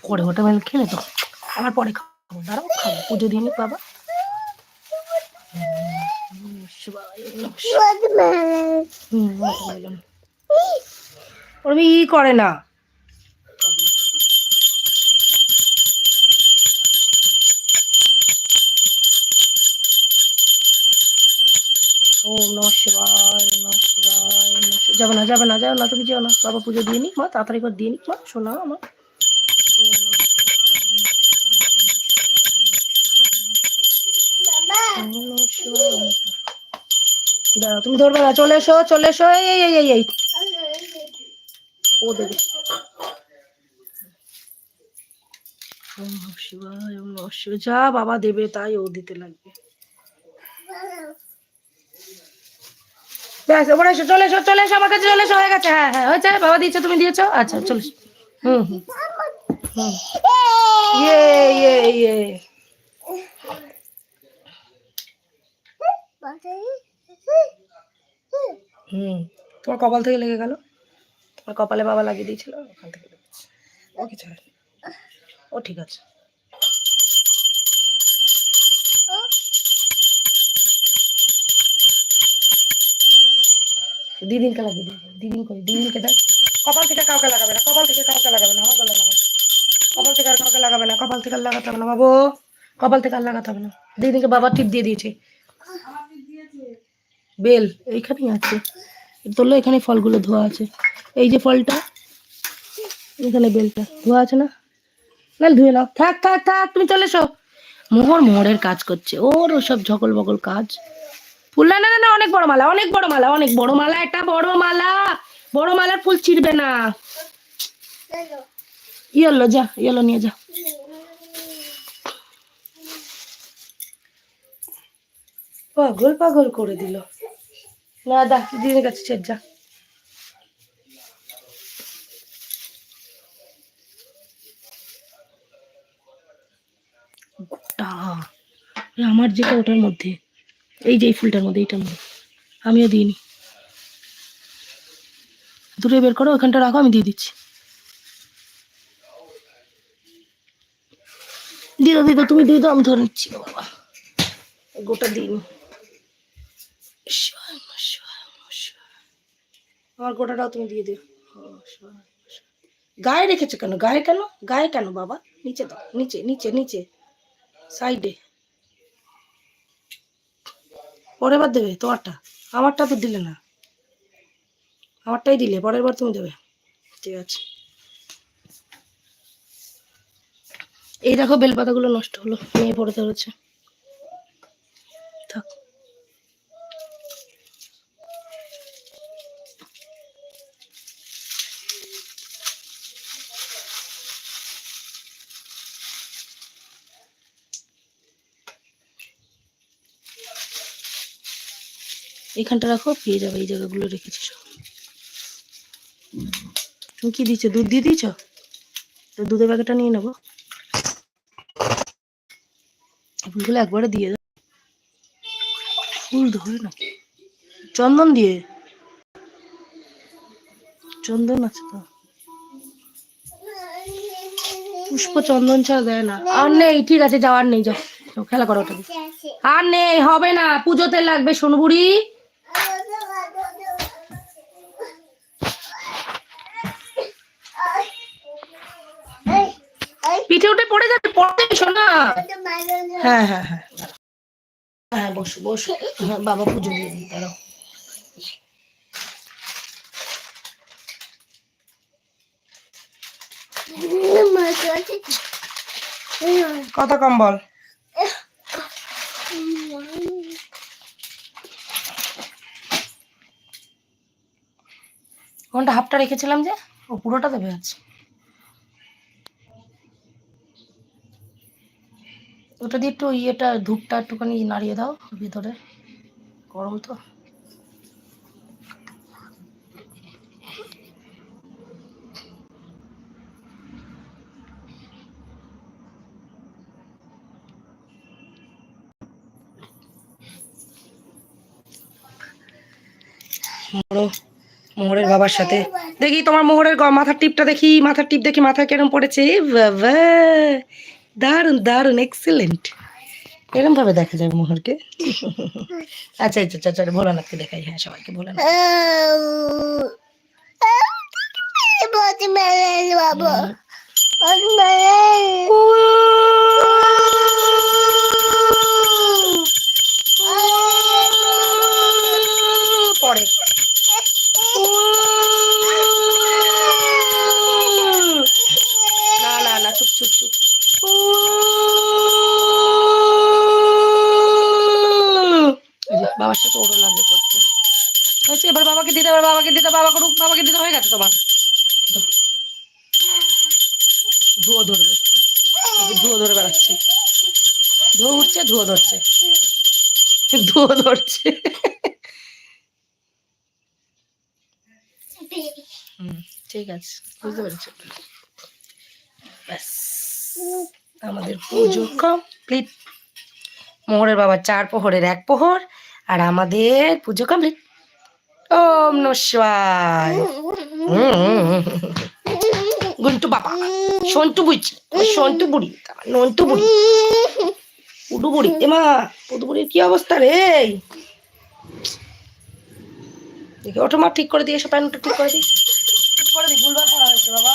পরে ওয়াটারমেলন খেলে তো আবার পরে খাব দাঁড়াও খাব পুজো দিয়ে নি বাবা। ওরম ই করে না না যাবে না তুমি যেও না বাবা পুজো দিয়ে নি মা, তাড়াতাড়ি করে দিয়ে নি মা শোনা আমার। দাঁড়াও, তুমি ধরবে না, চলে এসো চলে এসো, এই এই এই এই ও দেবে। যা বাবা দেবে, তাই ও দিতে লাগবে ব্যাস ওপরে এসো, চলে এসো চলে এসো, আমার কাছে চলে এসো, হয়ে গেছে হ্যাঁ হ্যাঁ হয়েছে, বাবা দিয়েছ, তুমি দিয়েছ? আচ্ছা চলে এসো। হুম হুম। ইয়ে ইয়ে ইয়ে। হুম, তোমার কপাল থেকে লেগে গেল? তোমার কপালে বাবা লাগিয়ে দিয়েছিল, ওখান থেকে ও কিছু ও ঠিক আছে। দিদিনকে লাগিয়ে দিদিন দিদিনকে কপাল থেকে কাউকে লাগাবে না, কপাল থেকে কাউকে লাগাবে না, আমার লাগাবে কপাল থেকে আর কাউকে লাগাবে না, কপাল থেকে আর লাগাতে হবে না, বাবু। কপাল থেকে আর লাগাতে হবে না। দিদিনকে বাবা টিপ দিয়ে দিয়েছে। বেল, এইখানেই আছে। তোলো এখানে ফলগুলো ধোয়া আছে। এই যে ফলটা, এখানে বেলটা। ধোয়া আছে না? না ধুয়ে নাও। থাক থাক থাক, তুমি চলে এসো। মোহর মোহরের কাজ করছে। ওর ওসব ঝকল বকল কাজ। ফুল না না না, অনেক বড় মালা অনেক বড় মালা অনেক বড় মালা এটা বড় মালা। বড় মালার ফুল ছিড়বে না। ইয়েলো যা ইয়েলো নিয়ে যা। পাগল পাগল করে দিল। না দা দিদির কাছে ছেড় যা। আমার যেটা ওটার মধ্যে। এই যে এই ফুলটার মধ্যে, এইটার মধ্যে। আমিও দিইনি। দূরে বের করো ওখানটা রাখো, আমি দিয়ে দিচ্ছি। দিদা দিদা, তুমি দিয়ে দাও, আমি ধরে নিচ্ছি। বাবা, গোটা দিন। আমার গোটাটাও তুমি দিয়ে দিও। শিবায়। গায়ে রেখেছো কেন? গায়ে কেন? গায়ে কেন বাবা? নিচে দাও, নিচে নিচে নিচে। সাইডে। পরের বার দেবে তোমারটা। আমারটা তো দিলে না। আমারটাই দিলে, পরের বার তুমি দেবে। ঠিক আছে। এই দেখো বেলপাতাগুলো নষ্ট হলো নিয়ে পড়ে ধরেছে এখানটা রাখো, পেয়ে যাবে, এই জায়গাগুলো রেখেছি সব। তুমি কি দিচ্ছ? দুধ দিয়ে দিয়েছ? তো দুধের প্যাকেটটা নিয়ে নেব। ফুলগুলো একবারে দিয়ে দাও। ফুল ধরে না চন্দন দিয়ে? চন্দন আছে তো। পুষ্প চন্দন ছাড়া দেয় না। আর নেই, ঠিক আছে যাওয়ার নেই, যাও। খেলা করো আর নেই, হবে না। পুজোতে লাগবে সোনবুড়ি। পিঠে উঠে পড়ে যাবে? পড়ে শোনা হ্যাঁ হ্যাঁ হ্যাঁ। হ্যাঁ বসো বসো। হ্যাঁ বাবা পুজো দিয়ে দিই দাঁড়াও। কথা কম বল কোনটা হাফটা রেখেছিলাম যে? ও পুরোটা দেবে আছে ওটা দিয়ে একটু ইয়েটা, ধূপটা একটুখানি নাড়িয়ে দাও ভিতরে। গরম তো। মোহরের বাবার সাথে। দেখি তোমার মোহরের মাথার টিপটা দেখি, মাথার টিপ দেখি মাথায় কেরম পড়েছে। দারুণ দারুণ দারুণ এক্সেলেন্ট এরম ভাবে দেখা যাবে মোহরকে আচ্ছা আচ্ছা আচ্ছা আচ্ছা ভোলানাথকে দেখাই হ্যাঁ সবাইকে ভোলানাথ বাবু এবার বাবাকে দিতে, এবার বাবাকে দিতে, বাবা করুক, বাবাকে দিতে হয়ে গেছে তোমার। ধুয়ো ধরবে। ধুয়ো ধরে বেড়াচ্ছে। ধুয়ো উঠছে, ধুয়ো ধরছে। ধুয়ো ধরছে। ঠিক আছে, বুঝতে পেরেছি। আমাদের পুজো কমপ্লিট। মোহরের বাবা চার পোহরের এক পোহর, আর আমাদের পুজো কমপ্লিট। ওম নমঃ গুন্টু বাবা, সন্তু বুঝছি সন্তু বুড়ি, নন্তু বুড়ি, পুডু বুড়ি। এমা পুডু বুড়ির কি অবস্থা রে? দেখি ওঠো মা, ঠিক করে দিয়ে এসে, প্যান্টটা ঠিক করে দিই। ঠিক করে দিই ভুলবার পড়া হয়েছে বাবা।